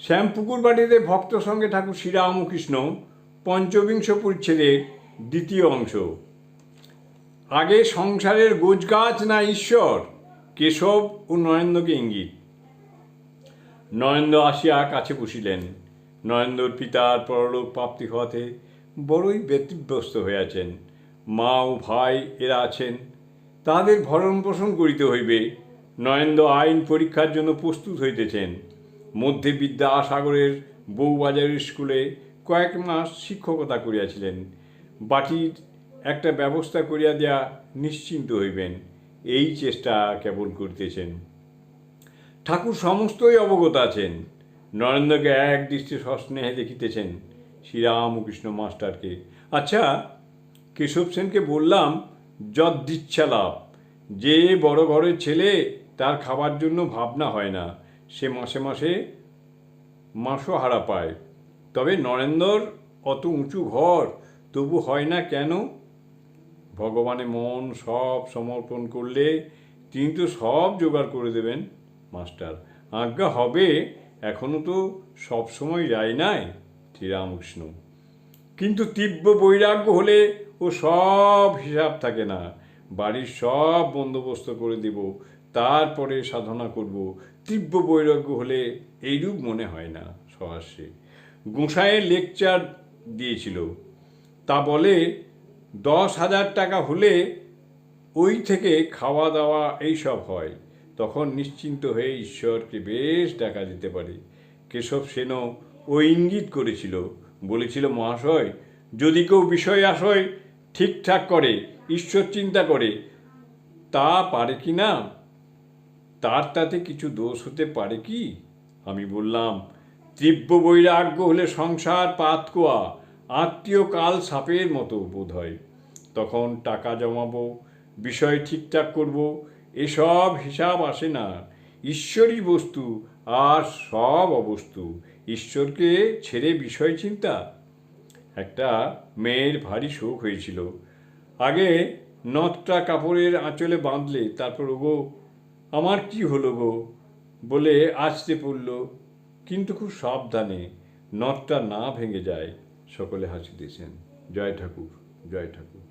শ্যামপুকুর বাড়িতে ভক্ত সঙ্গে ঠাকুর শ্রীরামকৃষ্ণ পঞ্চবিংশ পরিচ্ছেদের দ্বিতীয় অংশ। আগে সংসারের গোজগাছ না ঈশ্বর, কেশব ও নরেন্দ্রকে ইঙ্গিত। নরেন্দ্র আসিয়া কাছে বসিলেন। নরেন্দ্রর পিতার পরলোক প্রাপ্তি হওয়াতে বড়ই ব্যতিব্যস্ত হইয়াছেন। মা ও ভাই এরা আছেন। তাদের ভরণ পোষণ করিতে হইবে। নরেন্দ্র আইন পরীক্ষার জন্য প্রস্তুত হইতেছেন। মধ্যে বিদ্যাসাগরের বউবাজারের স্কুলে কয়েক মাস শিক্ষকতা করিয়াছিলেন। বাটির একটা ব্যবস্থা করিয়া দেয়া নিশ্চিন্ত হইবেন, এই চেষ্টা কেবল করিতেছেন। ঠাকুর সমস্তই অবগত আছেন। নরেন্দ্রকে এক দৃষ্টি সস্নেহে দেখিতেছেন শ্রীরামকৃষ্ণ মাস্টারকে। আচ্ছা কেশব সেনকে বললাম, যদ্দিচ্ছা লাভ, যে বড় ঘরের ছেলে তার খাবার জন্য ভাবনা হয় না। সে মাসে মাসে মাসও হারা পায়। তবে নরেন্দ্রর অত উঁচু ঘর তবু হয় না কেন? ভগবানে মন সব সমর্পণ করলে তিনি তো সব জোগাড় করে দেবেন, মাস্টার। আজ্ঞা হবে, এখনও তো সব সময় যায় নাই, শ্রীরামকৃষ্ণ। কিন্তু তীব্র বৈরাগ্য হলে ও সব হিসাব থাকে না। বাড়ির সব বন্দোবস্ত করে দেব তারপরে সাধনা করব। তীব্র বৈরাগ্য হলে এইরূপ মনে হয় না সহস্যে গোঁসাইয়ের লেকচার দিয়েছিল। তা বলে, দশ হাজার টাকা হলে ওই থেকে খাওয়া দাওয়া এইসব হয়। তখন নিশ্চিন্ত হয়ে ঈশ্বরকে বেশ ডাকা যেতে পারে। কেশব সেনও ও ইঙ্গিত করেছিল। বলেছিল, মহাশয়, যদি কেউ বিষয় আশয় ঠিকঠাক করে, ঈশ্বর চিন্তা করে, তা পারে কি না? তার তাতে কিছু দোষ হতে পারে কি? আমি বললাম, তীব্র বৈরাগ্য হলে সংসার পাতকোয়া আত্মীয় কাল সাপের মতো বোধ হয়। তখন টাকা জমাবো, বিষয় ঠিকঠাক করব, এসব হিসাব আসে না। ঈশ্বরই বস্তু আর সব অবস্তু, ঈশ্বরকে ছেড়ে বিষয় চিন্তা। একটা মেয়ের ভারী শোক হয়েছিল। আগে নথটা কাপড়ের আঁচলে বাঁধলে, তারপর ওগো আমার কি হলো গো? বলে আসতে পড়ল। কিন্তু খুব সাবধানে নটটা না ভেঙে যায়। সকলে হাসি দিয়েছেন। জয় ঠাকুর জয় ঠাকুর।